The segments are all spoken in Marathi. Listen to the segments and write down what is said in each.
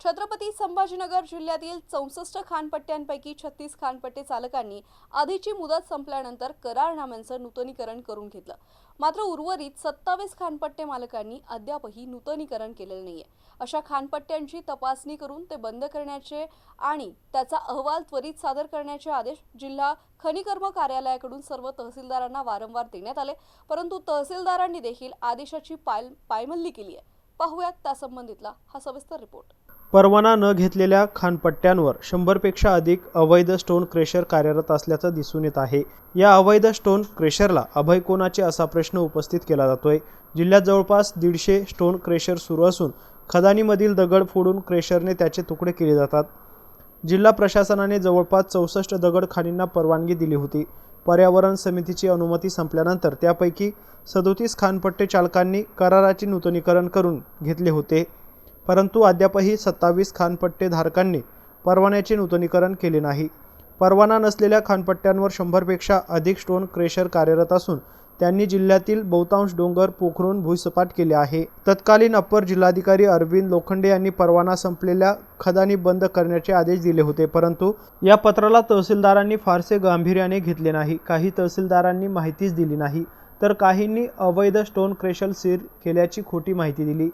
छत्रपती संभाजीनगर जिल्ह्यातील चौसष्ट खानपट्ट्यांपैकी छत्तीस खानपट्टे चालकांनी आधीची मुदत संपल्यानंतर करारनाम्यांचं नूतनीकरण करून घेतलं. मात्र उर्वरित सत्तावीस खानपट्टे मालकांनी अद्यापही नूतनीकरण केलेलं नाहीये. अशा खानपट्ट्यांची तपासणी करून ते बंद करण्याचे आणि त्याचा अहवाल त्वरित सादर करण्याचे आदेश जिल्हा खनिकर्म कार्यालयाकडून सर्व तहसीलदारांना वारंवार देण्यात आले. परंतु तहसीलदारांनी देखील आदेशाची पाय पायमल्ली केली आहे पाहूयात त्यासंबंधितला हा सविस्तर रिपोर्ट. परवाना न घेतलेल्या खानपट्ट्यांवर शंभरपेक्षा अधिक अवैध स्टोन क्रेशर कार्यरत असल्याचं दिसून येत आहे. या अवैध स्टोन क्रेशरला अभय कोणाचे असा प्रश्न उपस्थित केला जातोय. जिल्ह्यात जवळपास दीडशे स्टोन क्रेशर सुरू असून खदानीमधील दगड फोडून क्रेशरने त्याचे तुकडे केले जातात. जिल्हा प्रशासनाने जवळपास चौसष्ट दगड खाणींना परवानगी दिली होती. पर्यावरण समितीची अनुमती संपल्यानंतर त्यापैकी सदोतीस खानपट्टे चालकांनी कराराचे नूतनीकरण करून घेतले होते. परंतु अद्यापही सत्तावीस खानपट्टेधारकांनी परवान्याचे नूतनीकरण केले नाही. परवाना नसलेल्या खानपट्ट्यांवर शंभरपेक्षा अधिक स्टोन क्रेशर कार्यरत असून त्यांनी जिल्ह्यातील बहुतांश डोंगर पोखरून भुईसपाट केले आहे. तत्कालीन अप्पर जिल्हाधिकारी अरविंद लोखंडे यांनी परवाना संपलेल्या खदानी बंद करण्याचे आदेश दिले होते परंतु या पत्राला तहसीलदारांनी फारसे गांभीर्याने घेतले नाही. काही तहसीलदारांनी माहितीच दिली नाही तर काहींनी अवैध स्टोन क्रेशल सीर केल्याची खोटी माहिती दिली.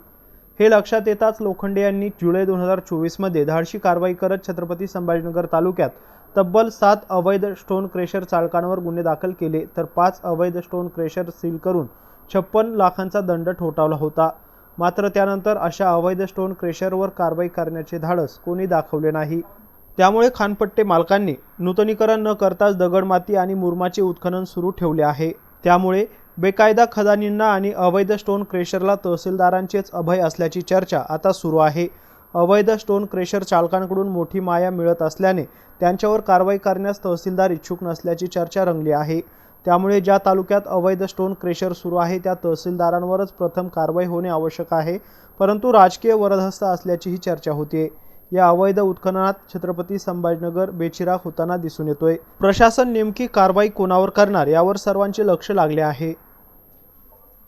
हे लक्षात येताच लोखंडे यांनी जुलै दोन हजार चोवीसमध्ये धाडशी कारवाई करत छत्रपती संभाजीनगर तालुक्यात तब्बल सात अवैध स्टोन क्रेशर चालकांवर गुन्हे दाखल केले तर पाच अवैध स्टोन क्रेशर सील करून छप्पन लाखांचा दंड ठोठावला होता. मात्र त्यानंतर अशा अवैध स्टोन क्रेशरवर कारवाई करण्याचे धाडस कोणी दाखवले नाही. त्यामुळे खानपट्टे मालकांनी नूतनीकरण न करताच दगडमाती आणि मुरमाचे उत्खनन सुरू ठेवले आहे. त्यामुळे बेकायदा खदानींना आणि अवैध स्टोन क्रेशरला तहसीलदारांचेच अभय असल्याची चर्चा आता सुरू आहे. अवैध स्टोन क्रेशर चालकांकडून मोठी माया मिळत असल्याने त्यांच्यावर कारवाई करण्यास तहसीलदार इच्छुक नसल्याची चर्चा रंगली आहे. त्यामुळे ज्या तालुक्यात अवैध स्टोन क्रेशर सुरू आहे त्या तहसीलदारांवरच प्रथम कारवाई होणे आवश्यक आहे परंतु राजकीय वरदहस्त असल्याचीही चर्चा होतीये या अवैध उत्खननात छत्रपती संभाजीनगर बेचिराग होताना दिसून येतोय. प्रशासन नेमकी कारवाई कोणावर करणार यावर सर्वांचे लक्ष लागले आहे.